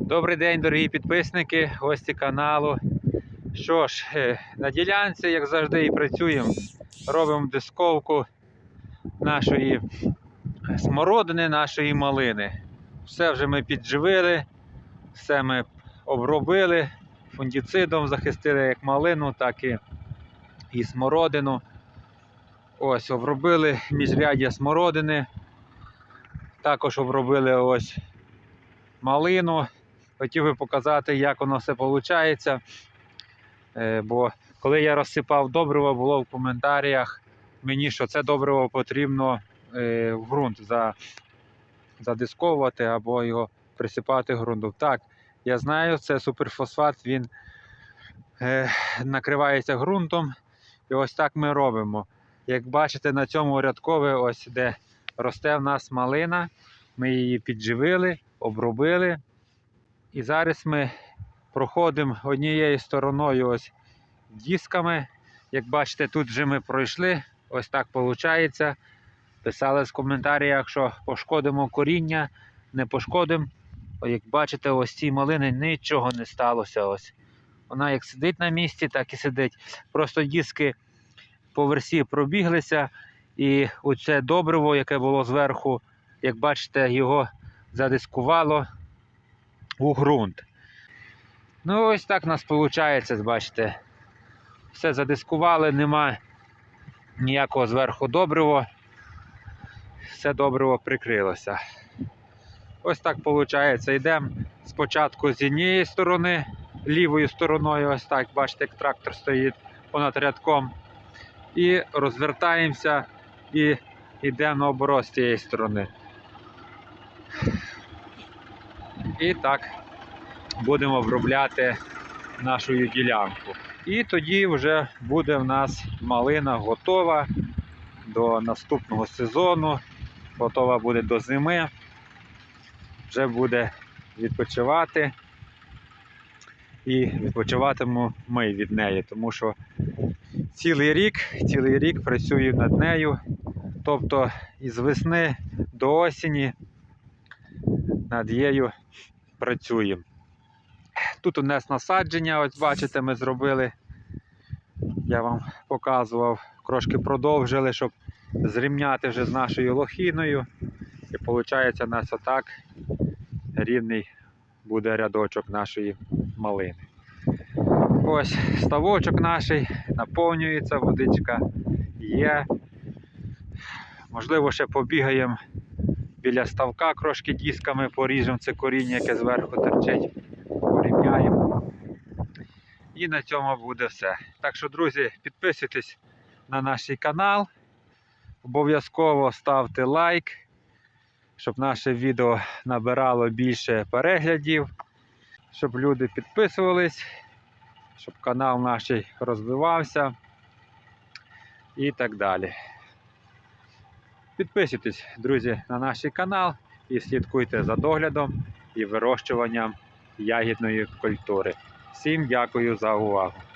Добрий день, дорогі підписники, гості каналу. Що ж, е, на ділянці, як завжди, і працюємо. Робимо дисковку нашої смородини, нашої малини. Все вже ми підживили, все ми обробили, фундіцидом захистили як малину, так і, і смородину. Ось, обробили міжряддя смородини. Також обробили ось малину. Хотів би показати, як воно все виходить. Бо коли я розсипав добриво, було в коментарях мені, що це добриво потрібно е, в ґрунт задисковувати або його присипати ґрунтом. Так, я знаю, це суперфосфат, він е, накривається ґрунтом. І ось так ми робимо. Як бачите, на цьому рядкові, ось де росте в нас малина, ми її підживили, обробили. І зараз ми проходимо однією стороною ось дисками. Як бачите, тут вже ми пройшли. Ось так виходить. Писали в коментарях, що пошкодимо коріння, не пошкодимо. Як бачите, ось цій малини нічого не сталося. Ось. Вона як сидить на місці, так і сидить. Просто диски по версі пробіглися. І оце добриво, яке було зверху, як бачите, його задискувало у ґрунт. Ну, ось так у нас виходить, бачите. Все задискували, нема ніякого зверху добрива. Все добриво прикрилося. Ось так виходить. Йдемо спочатку з однієї сторони, лівою стороною, ось так, бачите, як трактор стоїть понад рядком. І розвертаємося і йдемо наоборот з цієї сторони. І так будемо обробляти нашу ділянку. І тоді вже буде в нас малина готова до наступного сезону, готова буде до зими. Вже буде відпочивати. І відпочиватимемо ми від неї, тому що цілий рік, цілий рік працюю над нею. Тобто із весни до осені над нею працюємо. Тут у нас насадження, ось бачите, ми зробили. Я вам показував, трошки продовжили, щоб зрівняти вже з нашою лохіною. І виходить, у нас отак рівний буде рядочок нашої малини. Ось ставочок наш, наповнюється, водичка є. Можливо, ще побігаємо біля ставка, трошки дісками поріжемо це коріння, яке зверху терчить, порівняємо. І на цьому буде все. Так що, друзі, підписуйтесь на наш канал. Обов'язково ставте лайк, щоб наше відео набирало більше переглядів, щоб люди підписувались, щоб канал наш розвивався і так далі. Підписуйтесь, друзі, на наш канал і слідкуйте за доглядом і вирощуванням ягідної культури. Всім дякую за увагу!